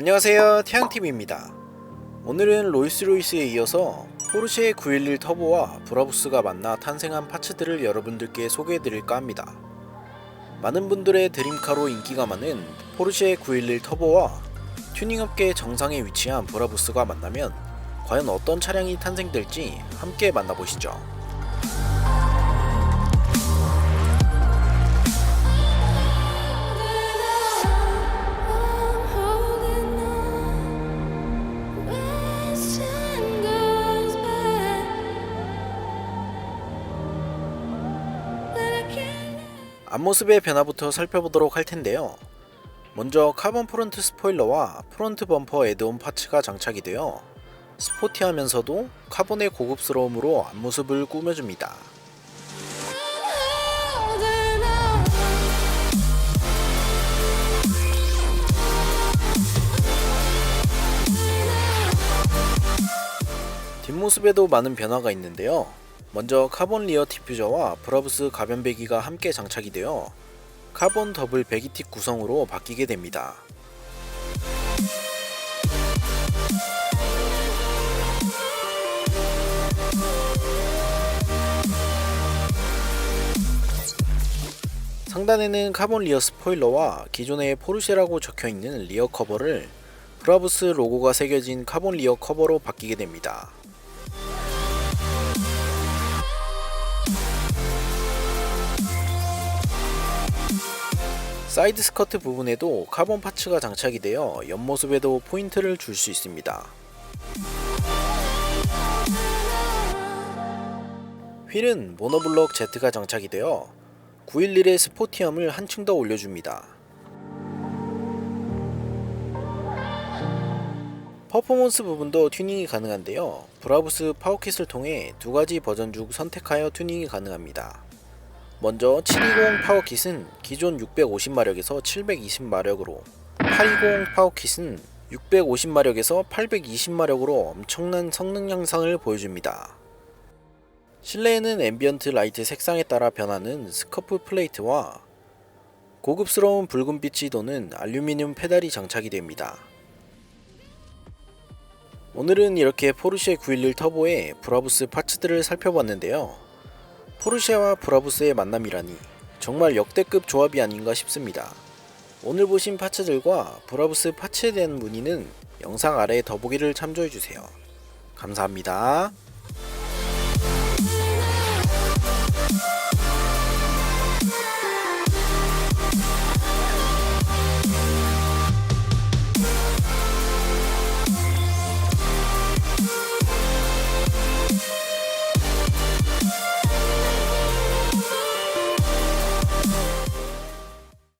안녕하세요. 태양TV입니다. 오늘은 로이스로이스에 이어서 포르쉐 911 터보와 브라부스가 만나 탄생한 파츠들을 여러분들께 소개해드릴까 합니다. 많은 분들의 드림카로 인기가 많은 포르쉐 911 터보와 튜닝업계 정상에 위치한 브라부스가 만나면 과연 어떤 차량이 탄생될지 함께 만나보시죠 앞모습의 변화부터 살펴보도록 할 텐데요. 먼저 카본 프론트 스포일러와 프론트 범퍼 애드온 파츠가 장착이 되어 스포티하면서도 카본의 고급스러움으로 앞모습을 꾸며줍니다. 뒷모습에도 많은 변화가 있는데요. 먼저 카본 리어 디퓨저와 브라브스 가변 배기가 함께 장착이 되어 카본 더블 배기틱 구성으로 바뀌게 됩니다. 상단에는 카본 리어 스포일러와 기존의 포르쉐라고 적혀있는 리어 커버를 브라브스 로고가 새겨진 카본 리어 커버로 바뀌게 됩니다. 사이드 스커트 부분에도 카본 파츠가 장착이 되어 옆모습에도 포인트를 줄 수 있습니다. 휠은 모노블럭 Z가 장착이 되어 911의 스포티함을 한층 더 올려줍니다. 퍼포먼스 부분도 튜닝이 가능한데요. 브라브스 파워킷을 통해 두 가지 버전 중 선택하여 튜닝이 가능합니다. 먼저 720 파워킷은 기존 650마력에서 720마력으로 820 파워킷은 650마력에서 820마력으로 엄청난 성능 향상을 보여줍니다. 실내에는 앰비언트 라이트 색상에 따라 변하는 스커프 플레이트와 고급스러운 붉은빛이 도는 알루미늄 페달이 장착이 됩니다. 오늘은 이렇게 포르쉐 911 터보의 브라부스 파츠들을 살펴봤는데요. 포르쉐와 브라부스의 만남이라니 정말 역대급 조합이 아닌가 싶습니다. 오늘 보신 파츠들과 브라부스 파츠에 대한 문의는 영상 아래 더보기를 참조해주세요. 감사합니다.